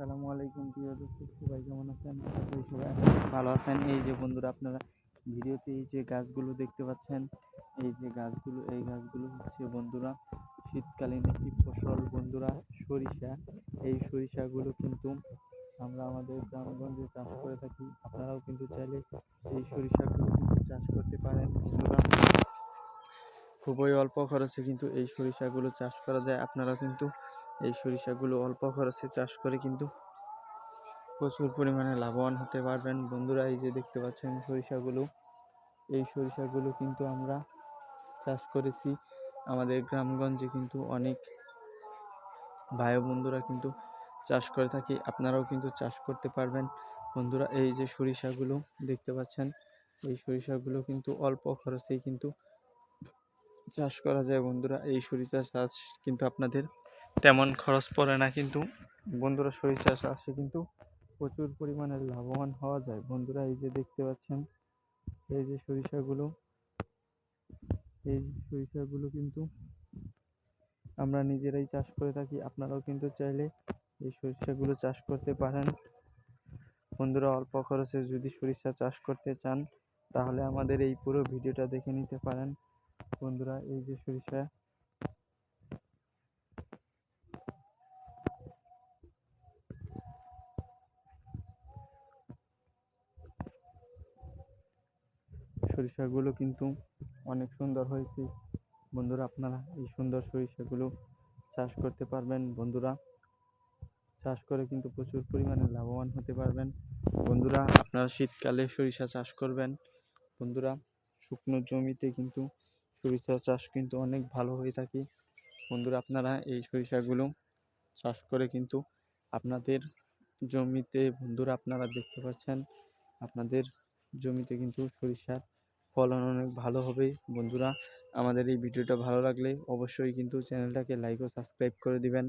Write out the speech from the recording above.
আসসালামু আলাইকুম প্রিয় দর্শক, সবাই কেমন আছেন? সবাই ভালো আছেন। এই যে বন্ধুরা, আপনারা ভিডিওতে এই যে গাছগুলো দেখতে পাচ্ছেন, এই যে গাছগুলো, এই গাছগুলো হচ্ছে বন্ধুরা শীতকালীন একটি ফসল বন্ধুরা, সরিষা। এই সরিষাগুলো কিন্তু আমরা আমাদের গ্রামগঞ্জে চাষ করে থাকি। আপনারাও কিন্তু চাইলে এই সরিষাগুলো কিন্তু চাষ করতে পারেন। বন্ধুরা, খুবই অল্প খরচে কিন্তু এই সরিষাগুলো চাষ করা যায়। আপনারা কিন্তু এই সরিষাগুলো অল্প খরচে চাষ করে কিন্তু প্রচুর পরিমাণে লাভবান হতে পারবেন। বন্ধুরা, এই যে দেখতে পাচ্ছেন সরিষাগুলো, এই সরিষাগুলো কিন্তু আমরা চাষ করেছি। আমাদের গ্রামগঞ্জে কিন্তু অনেক ভাই বন্ধুরা কিন্তু চাষ করে থাকি, আপনারাও কিন্তু চাষ করতে পারবেন। বন্ধুরা, এই যে সরিষাগুলো দেখতে পাচ্ছেন, এই সরিষাগুলো কিন্তু অল্প খরচেই কিন্তু চাষ করা যায়। বন্ধুরা, এই সরিষা চাষ কিন্তু আপনাদের তেমন খরচ পড়ে না, কিন্তু বন্ধুরা সরিষা চাষে কিন্তু প্রচুর পরিমাণে লাভবান হওয়া যায়। বন্ধুরা, এই যে দেখতে পাচ্ছেন, এই যে সরিষাগুলো, এই সরিষাগুলো কিন্তু আমরা নিজেরাই চাষ করে থাকি। আপনারাও কিন্তু চাইলে এই সরিষাগুলো চাষ করতে পারেন। বন্ধুরা, অল্প খরচে যদি সরিষা চাষ করতে চান, তাহলে আমাদের এই পুরো ভিডিওটা দেখে নিতে পারেন। বন্ধুরা, এই যে সরিষা সরিষাগুলো কিন্তু অনেক সুন্দর হয়েছে। বন্ধুরা, আপনারা এই সুন্দর সরিষাগুলো চাষ করতে পারবেন। বন্ধুরা, চাষ করে কিন্তু প্রচুর পরিমাণে লাভবান হতে পারবেন। বন্ধুরা, আপনারা শীতকালে সরিষা চাষ করবেন। বন্ধুরা, শুকনো জমিতে কিন্তু সরিষা চাষ কিন্তু অনেক ভালো হয়ে থাকে। বন্ধুরা, আপনারা এই সরিষাগুলো চাষ করে কিন্তু আপনাদের জমিতে, বন্ধুরা, আপনারা দেখতে পাচ্ছেন, আপনাদের জমিতে কিন্তু সরিষার ফলন অনেক ভালো হবে। বন্ধুরা, আমাদের এই ভিডিওটা ভালো লাগলে অবশ্যই কিন্তু চ্যানেলটাকে লাইক ও সাবস্ক্রাইব করে দিবেন।